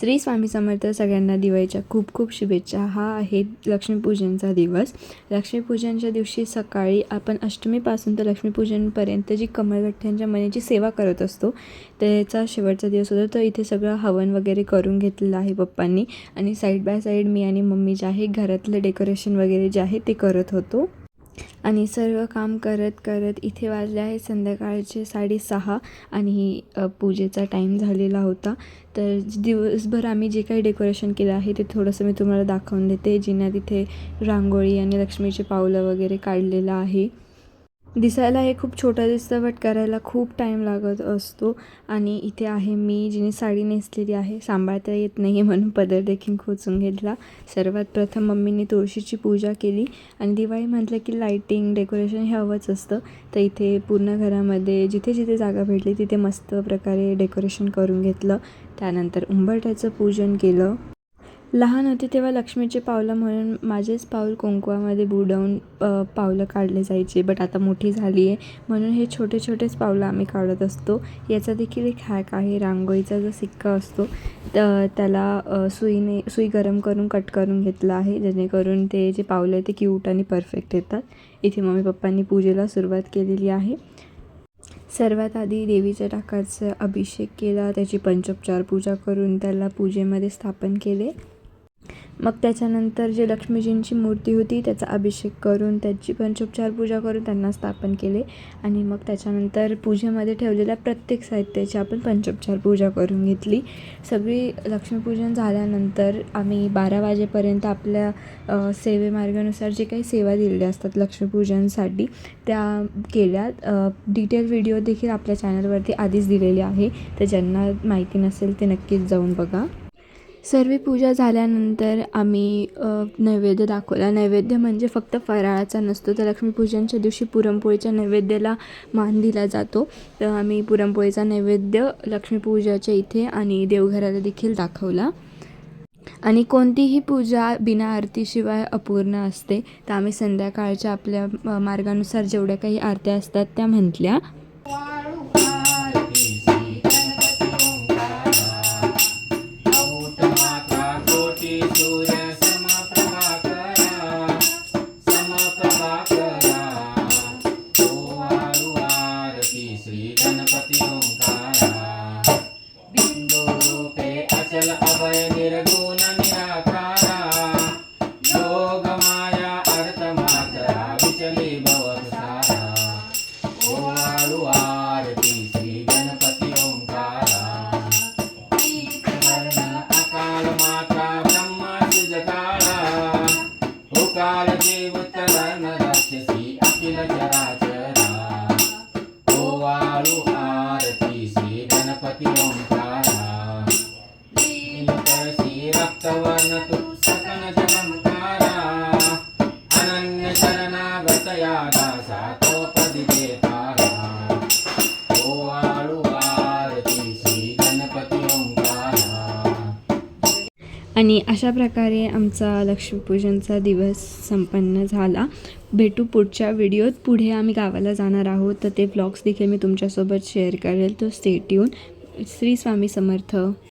श्री स्वामी समर्थ सगळ्यांना दिवाळीच्या खूप खूप शुभेच्छा. हा आहे लक्ष्मीपूजनचा दिवस. लक्ष्मीपूजनच्या दिवशी सकाळी आपण अष्टमीपासून तर लक्ष्मीपूजनपर्यंत जी कमळगठ्ठ्यांच्या मण्याची सेवा करत असतो त्याचा शेवटचा दिवस होता. तर इथे सगळं हवन वगैरे करून घेतलेलं आहे पप्पांनी. आणि साईड बाय साईड मी आणि मम्मी जे आहे घरातलं डेकोरेशन वगैरे जे आहे ते करत होतो. आणि सर्व काम करत करत इथे वाजले आहे संध्याकाळचे साडेसहा आणि पूजेचा टाईम झालेला होता. तर दिवसभर आम्ही जे काही डेकोरेशन केलं आहे ते थोडंसं मी तुम्हाला दाखवून देते. जिन्यात इथे रांगोळी आणि लक्ष्मीचे पावलं वगैरे काढलेलं आहे. दिसायला हे खूप छोटं दिसतं बट करायला खूप टाईम लागत असतो. आणि इथे आहे मी जिने साडी नेसलेली आहे. सांभाळता येत नाही म्हणून पदर देखील खोचून घेतला. सर्वात प्रथम मम्मीने तुळशीची पूजा केली. आणि दिवाळी म्हटलं की लाईटिंग डेकोरेशन हे हवंच असतं. तर इथे पूर्ण घरामध्ये जिथे जिथे जागा भेटली तिथे मस्त प्रकारे डेकोरेशन करून घेतलं. त्यानंतर उंबरट्याचं पूजन केलं. लहान होते तेव्हा लक्ष्मीचे पावलं म्हणून माझेच पाऊल कुंकवामध्ये बुडवून पावलं काढले जायचे. बट आता मोठी झाली आहे म्हणून हे छोटे छोटेच पावलं आम्ही काढत असतो. याचा देखील एक हॅक आहे. रांगोळीचा जो सिक्का असतो तर त्याला सुईने सुई गरम करून कट करून घेतला आहे. जेणेकरून ते जे पावलं आहे ते क्यूट आणि परफेक्ट येतात. इथे मम्मी पप्पांनी पूजेला सुरुवात केलेली आहे. सर्वात आधी देवीच्या टाकाचा अभिषेक केला. त्याची पंचोपचार पूजा करून त्याला पूजेमध्ये स्थापन केले. मग त्याच्यानंतर जे लक्ष्मीजींची मूर्ती होती त्याचा अभिषेक करून त्याची पंचोपचार पूजा करून त्यांना स्थापन केले. आणि मग त्याच्यानंतर पूजेमध्ये ठेवलेल्या प्रत्येक साहित्याची आपण पंचोपचार पूजा करून घेतली. सगळी लक्ष्मीपूजन झाल्यानंतर आम्ही बारा वाजेपर्यंत आपल्या सेवेमार्गानुसार जे काही सेवा दिलेल्या असतात लक्ष्मीपूजनसाठी त्या केल्या. डिटेल व्हिडिओ देखील आपल्या चॅनलवरती आधीच दिलेली आहे. तर ज्यांना माहिती नसेल ते नक्कीच जाऊन बघा. सर्व पूजा झाल्यानंतर आम्ही नैवेद्य दाखवला. नैवेद्य म्हणजे फक्त फराळाचा नसतो तर लक्ष्मीपूजनच्या दिवशी पुरणपोळीच्या नैवेद्याला मान दिला जातो. तर आम्ही पुरणपोळीचा नैवेद्य लक्ष्मीपूजाच्या इथे आणि देवघराला देखील दाखवला. आणि कोणतीही पूजा बिना आरतीशिवाय अपूर्ण असते. तर आम्ही संध्याकाळच्या आपल्या मार्गानुसार जेवढ्या काही आरत्या असतात त्या म्हटल्या. गणपती ओंकारा बिंदू रूपे अचल लीलकळशी सकन जगंकारा अनन्य शरणागत दासा तो देतारा ओ वाळू श्री गणपती ओंकारा। आणि अशा प्रकारे आमचा लक्ष्मीपूजनचा दिवस संपन्न झाला. भेटू पुढच्या व्हिडिओत. पुढे आम्ही गावाला जाणार आहोत. तर ते ब्लॉग्स देखील मी तुमच्यासोबत शेअर करेल. तो स्टेट येऊन श्री स्वामी समर्थ.